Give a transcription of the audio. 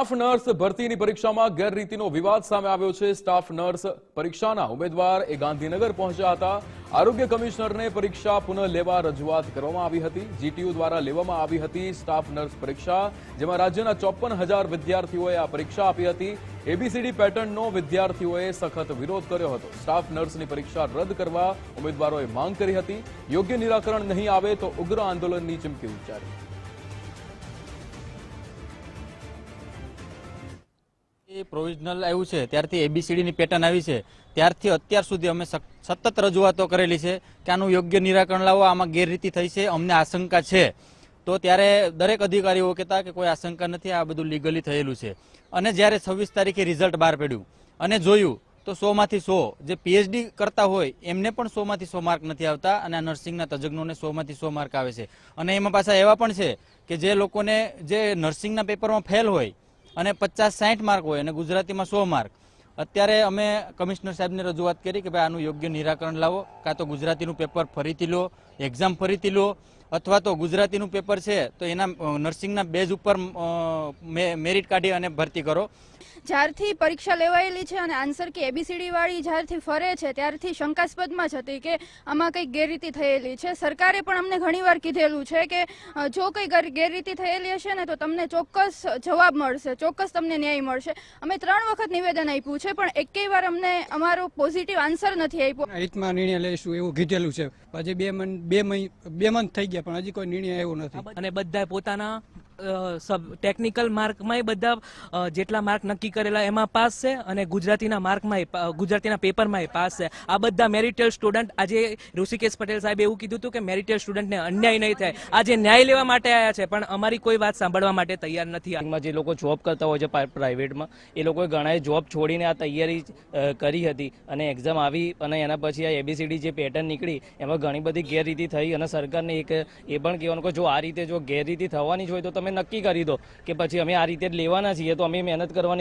Staff nurse ભરતીની પરીક્ષામાં ગેરરીતિનો વિવાદ સામે આવ્યો છે. સ્ટાફ નર્સ પરીક્ષાના ઉમેદવાર એ ગાંધીનગર પહોંચ્યા હતા. આરોગ્ય કમિશનરને પરીક્ષા પુનઃ લેવા રજૂઆત કરવામાં આવી હતી. જીટીયુ દ્વારા લેવામાં આવી હતી સ્ટાફ નર્સ પરીક્ષા, જેમાં રાજ્યના ચોપન હજાર વિદ્યાર્થીઓએ આ પરીક્ષા આપી હતી. એબીસીડી પેટર્નનો વિદ્યાર્થીઓએ સખત વિરોધ કર્યો હતો. સ્ટાફ નર્સની પરીક્ષા રદ કરવા ઉમેદવારોએ માંગ કરી હતી. યોગ્ય નિરાકરણ નહીં આવે તો ઉગ્ર આંદોલનની ચીમકી ઉચ્ચારી. પ્રોવિઝનલ આવ્યું છે, ત્યારથી એબીસીડીની પેટર્ન આવી છે. ત્યારથી અત્યાર સુધી અમે સતત રજૂઆતો કરેલી છે કે આનું યોગ્ય નિરાકરણ લાવો, આમાં ગેરરીતિ થઈ છે, અમને આશંકા છે. તો ત્યારે દરેક અધિકારીઓ કહેતા કે કોઈ આશંકા નથી, આ બધું લીગલી થયેલું છે. અને જ્યારે છવ્વીસ તારીખે રિઝલ્ટ બહાર પડ્યું અને જોયું, તો સોમાંથી સો, જે પીએચડી કરતા હોય, એમને પણ સોમાંથી સો માર્ક નથી આવતા અને આ નર્સિંગના તજજ્ઞોને સોમાંથી સો માર્ક આવે છે. અને એમાં પાછા એવા પણ છે કે જે લોકોને, જે નર્સિંગના પેપરમાં ફેલ હોય અને પચાસ સાઠ માર્ક હોય અને ગુજરાતીમાં સો માર્ક. અત્યારે અમે કમિશનર સાહેબને રજૂઆત કરી કે ભાઈ આનું યોગ્ય નિરાકરણ લાવો, કાં તો ગુજરાતીનું પેપર ફરીથી લો એક્ઝામ ફરીથી લો અથવા તો ગુજરાતીનું પેપર છે તો એના નર્સિંગના બેઝ ઉપર મે- મેરિટ કાઢી અને ભરતી કરો. જ્યારથી પરીક્ષા લેવાયેલી છે અને આન્સર કે એબીસીડી વાળી જ્યારથી ફરે છે ત્યારથી શંકાસ્પદમાં જ હતી કે આમાં કંઈક ગેરરીતિ થયેલી છે. સરકારે પણ અમને ઘણીવાર કીધેલું છે કે જો કંઈ ગેરરીતિ થયેલી હશે ને તો તમને ચોક્કસ જવાબ મળશે ચોક્કસ તમને ન્યાય મળશે. અમે ત્રણ વખત નિવેદન આપ્યું છે પણ એકેય વાર અમને અમારો પોઝિટિવ આન્સર નથી આપ્યો. હિતમાં નિર્ણય લઈશું એવું કીધેલું છે. પછી બે મન બે મહિ બે મંથ થઈ ગયા. પણ હજી કોઈ નિર્ણય આવ્યો નથી. અને બધા પોતાના ટેકનિકલ માર્કમાંય બધા જેટલા માર્ક નક્કી કરેલા એમાં પાસ છે અને ગુજરાતીના માર્કમાંય ગુજરાતીના પેપરમાંય પાસ છે. આ બધા મેરિટેલ સ્ટુડન્ટ, આજે ઋષિકેશ પટેલ સાહેબે એવું કીધું હતું કે મેરિટેલ સ્ટુડન્ટને અન્યાય નહીં થાય. આજે ન્યાય લેવા માટે આવ્યા છે, પણ અમારી કોઈ વાત સાંભળવા માટે તૈયાર નથી માં જે લોકો જોબ કરતા હોય છે પ્રાઇવેટમાં એ લોકોએ ઘણાએ જોબ છોડીને આ તૈયારી કરી હતી. અને એક્ઝામ આવી અને એના પછી આ એબીસીડી જે પેટર્ન નીકળી, એમાં ઘણી બધી ગેરરીતિ થઈ અને સરકારને એક એ પણ કહેવાનું કે જો આ રીતે જો ગેરરીતિ થવાની જ હોય તો તમે નક્કી કરી દો કે પછી અમે આ રીતે જ લેવાના છીએ, તો અમે મહેનત કરવાની